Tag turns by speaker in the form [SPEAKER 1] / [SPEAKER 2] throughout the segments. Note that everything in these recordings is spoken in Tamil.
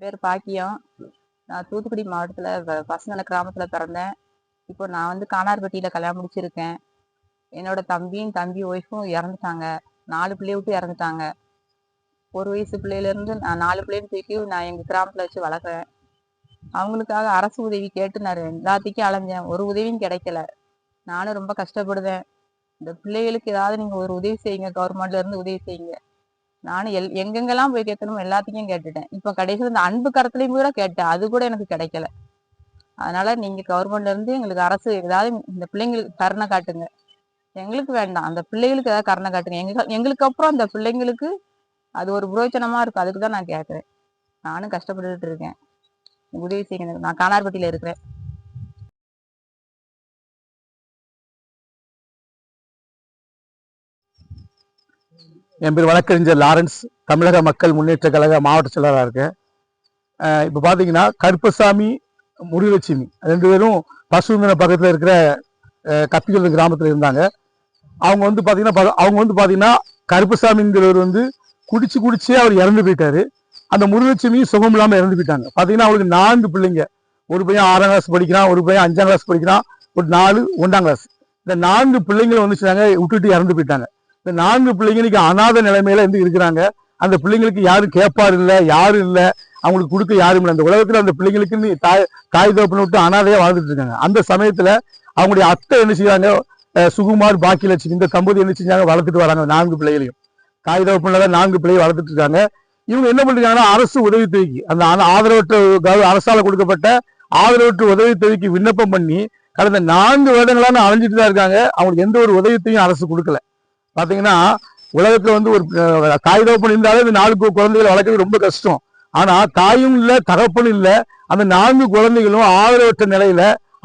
[SPEAKER 1] பேர் பாக்கியம் நான் தூத்துக்குடி மாவட்டத்தில் பசங்களை கிராமத்தில் பிறந்தேன். இப்போ நான் வந்து காணார்பட்டியில் கல்யாணம் முடிச்சிருக்கேன். என்னோட தம்பியும் தம்பி ஒய்ஃபும் இறந்துட்டாங்க. நாலு பிள்ளைய விட்டு இறந்துட்டாங்க. ஒரு வயசு பிள்ளையிலேருந்து நான் நாலு பிள்ளைன்னு தூக்கி நான் எங்கள் கிராமத்தில் வச்சு வளர்க்குறேன். அவங்களுக்காக அரசு உதவி கேட்டு நான் எல்லாத்துக்கும் அலைஞ்சேன். ஒரு உதவியும் கிடைக்கல. நானும் ரொம்ப கஷ்டப்படுதேன் இந்த பிள்ளைகளுக்கு ஏதாவது நீங்கள் ஒரு உதவி செய்யுங்க. கவர்மெண்ட்லேருந்து உதவி செய்யுங்க. நானும் எல் எங்கெங்கெல்லாம் போய் கேட்கணுமோ எல்லாத்தையும் கேட்டுட்டேன். இப்போ கடைசியில் இந்த அன்பு கரத்துலையும் கூட கேட்டேன். அது கூட எனக்கு கிடைக்கல. அதனால நீங்க கவர்மெண்ட்ல இருந்து எங்களுக்கு அரசு ஏதாவது இந்த பிள்ளைங்களுக்கு கருணை காட்டுங்க. எங்களுக்கு வேண்டாம். அந்த பிள்ளைகளுக்கு ஏதாவது கருணை காட்டுங்க. எங்க எங்களுக்கு அப்புறம் அந்த பிள்ளைங்களுக்கு அது ஒரு புரோஜனமா இருக்கும். அதுக்கு தான் நான் கேட்குறேன். நானும் கஷ்டப்பட்டுட்டு இருக்கேன். உதவி செய்யுங்க. நான் கானார்பட்டியில இருக்கிறேன்.
[SPEAKER 2] என் பேர் வழக்கறிஞர் லாரன்ஸ். தமிழக மக்கள் முன்னேற்ற கழக மாவட்ட செயலராக இருக்கேன். இப்போ பார்த்தீங்கன்னா கருப்பசாமி முருகலட்சுமி ரெண்டு பேரும் பசுந்தன பக்கத்தில் இருக்கிற அஹ், கிராமத்தில் இருந்தாங்க. அவங்க வந்து பார்த்தீங்கன்னா அவங்க வந்து பார்த்தீங்கன்னா கருப்பசாமிங்கிறவர் வந்து குடிச்சு குடிச்சே அவர் இறந்து போயிட்டாரு. அந்த முருகலட்சுமியும் சுகம் இல்லாமல் இறந்து போயிட்டாங்க. பார்த்தீங்கன்னா அவருக்கு நான்கு பிள்ளைங்க. ஒரு பையன் ஆறாம் கிளாஸ் படிக்கிறான் ஒரு பையன் அஞ்சாம் கிளாஸ் படிக்கிறான். ஒரு நாலு ஒன்றாம் கிளாஸ் இந்த நான்கு பிள்ளைங்களை வந்துச்சுனாங்க விட்டுட்டு இறந்து போயிட்டாங்க. இந்த நான்கு பிள்ளைங்க இன்னைக்கு அநாத நிலைமையில இருந்து இருக்கிறாங்க. அந்த பிள்ளைங்களுக்கு யாரும் கேட்பார் இல்லை யாரும் இல்லை. அவங்களுக்கு கொடுக்க யாரும் இல்லை. அந்த உலகத்துல அந்த பிள்ளைங்களுக்கு தாய் தாய் தோப்பனை விட்டு அனாதையா வாழ்ந்துட்டு இருக்காங்க. அந்த சமயத்துல அவங்களுடைய அத்தை என்ன செய்றாங்க? சுகுமார் சுகுமார் பாக்கியலட்சுமி இந்த தம்பதி என்ன செஞ்சாங்க? வளர்த்துட்டு வராங்க நான்கு பிள்ளைகளையும். தாய் தோப்பனில் தான் நான்கு பிள்ளையை வளர்த்துட்டு இருக்காங்க. இவங்க என்ன பண்ணிருக்காங்கன்னா அரசு உதவித்தொகைக்கு அந்த ஆதரவற்ற அரசால் அரசால கொடுக்கப்பட்ட ஆதரவற்ற உதவித்தொகைக்கு விண்ணப்பம் பண்ணி கடந்த நான்கு வருடங்களான அலைஞ்சிட்டு தான் இருக்காங்க. அவங்களுக்கு எந்த ஒரு உதவித்தையும் அரசு கொடுக்கல. பார்த்தீங்கன்னா உலகத்தில் வந்து ஒரு அஹ், தாய் தகப்பன் இருந்தாலே இந்த நாலு குழந்தைகளை வளர்க்கறது ரொம்ப கஷ்டம். ஆனால் தாயும் இல்லை தகப்பனும் இல்லை அந்த நான்கு குழந்தைகளும் ஆதரவற்ற நிலையில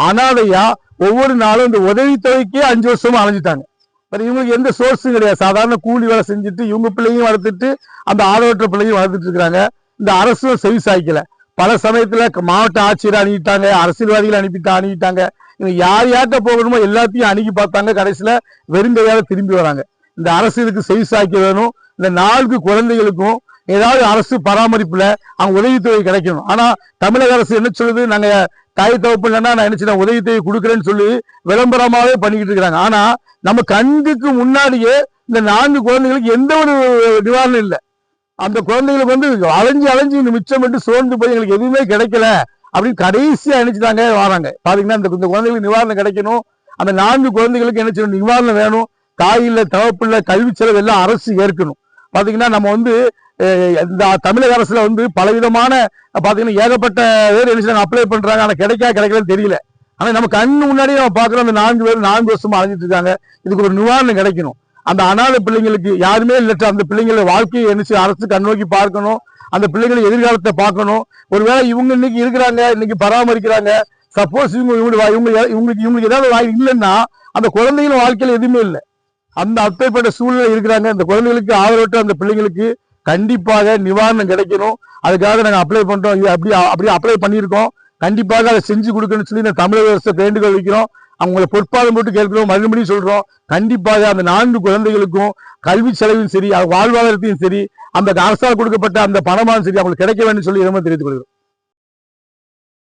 [SPEAKER 2] அனாதையா ஒவ்வொரு நாளும் இந்த உதவித்தொகைக்கே அஞ்சு வருஷமும் அலைஞ்சிட்டாங்க. பட் இவங்களுக்கு எந்த சோர்ஸும் கிடையாது. சாதாரண கூலி வேலை செஞ்சுட்டு இவங்க பிள்ளையும் வளர்த்துட்டு அந்த ஆதரவற்ற பிள்ளையும் வளர்த்துட்டு இருக்கிறாங்க இந்த அரசும் செவி சாய்க்கல. பல சமயத்துல மாவட்ட ஆட்சியர் அணுகிட்டாங்க அரசியல்வாதிகள் அனுப்பிட்டு அணுகிட்டாங்க. இவங்க யார் யார்கிட்ட போகணுமோ எல்லாத்தையும் அணுகி பார்த்தாங்க. கடைசியில வெறுங்கையால திரும்பி வராங்க. இந்த அரசு இதுக்கு செவிசாய்க்க வேணும். இந்த நான்கு குழந்தைகளுக்கும் ஏதாவது அரசு பராமரிப்புல அவங்க உதவித்தொகை கிடைக்கணும். ஆனா தமிழக அரசு என்ன சொல்லுது? நாங்க தாய் தவப்பு இல்லைன்னா நான் என்ன செய்யறேன் உதவித்தொகை கொடுக்குறேன்னு சொல்லி விளம்பரமாவே பண்ணிக்கிட்டு இருக்கிறாங்க. ஆனா நம்ம கண்ணுக்கு முன்னாடியே இந்த நான்கு குழந்தைகளுக்கு எந்த ஒரு நிவாரணம் இல்லை. அந்த குழந்தைகளுக்கு வந்து அலைஞ்சு அலைஞ்சு இந்த மிச்சம் மட்டும் சோர்ந்து போய் எங்களுக்கு எதுவுமே கிடைக்கல அப்படின்னு கடைசியா நினைச்சுட்டாங்க வராங்க. பாத்தீங்கன்னா இந்த இந்த குழந்தைகளுக்கு நிவாரணம் கிடைக்கணும். அந்த நான்கு குழந்தைகளுக்கு என்ன செய்யணும்? நிவாரணம் வேணும். காயில இல்ல கல்வி செலவு எல்லாம் அரசு ஏற்கணும். பாத்தீங்கன்னா நம்ம வந்து இந்த தமிழக அரசுல வந்து பலவிதமான பார்த்தீங்கன்னா ஏகப்பட்ட பேர் என்ன அப்ளை பண்றாங்க. ஆனா கிடைக்கா கிடைக்கலன்னு தெரியல. ஆனா நம்ம கண்ணு முன்னாடியே நம்ம பாக்குறோம் அந்த நான்கு பேர் நான்கு வருஷமா அலைஞ்சிட்டு இருக்காங்க. இதுக்கு ஒரு நிவாரணம் கிடைக்கணும். அந்த அனாதை பிள்ளைங்களுக்கு யாருமே இல்லட்ட அந்த பிள்ளைங்கள வாழ்க்கையை என்ன அரசு கண்ணோக்கி பார்க்கணும். அந்த பிள்ளைகளை எதிர்காலத்தை பார்க்கணும். ஒருவேளை இவங்க இன்னைக்கு இருக்கிறாங்க இன்னைக்கு பராமரிக்கிறாங்க. சப்போஸ் இவங்க இவங்க இவங்களுக்கு இவங்களுக்கு ஏதாவது வாய் இல்லைன்னா அந்த குழந்தைகளும் வாழ்க்கையில எதுவுமே இல்லை. அந்த அப்பேற்பட்ட சூழ்நிலை இருக்கிறாங்க. அந்த குழந்தைகளுக்கு ஆதரவற்ற அந்த பிள்ளைங்களுக்கு கண்டிப்பாக நிவாரணம் கிடைக்கணும். அதுக்காக நாங்கள் அப்ளை பண்ணுறோம் இது அப்படி அப்படியே அப்ளை பண்ணியிருக்கோம். கண்டிப்பாக அதை செஞ்சு கொடுக்கணும்னு சொல்லி இந்த தமிழக அரசை வேண்டுகோள் வைக்கிறோம். அவங்கள பொற்பாதம் போட்டு கேட்கிறோம். மறுபடியும் சொல்கிறோம் கண்டிப்பாக அந்த நான்கு குழந்தைகளுக்கும் கல்வி செலவும் சரி வாழ்வாதாரத்தையும் சரி அந்த அரசால் கொடுக்கப்பட்ட அந்த பணமாக சரி அவங்களுக்கு கிடைக்க வேண்டும் சொல்லி இதை தெரிவித்துக் கொள்கிறோம்.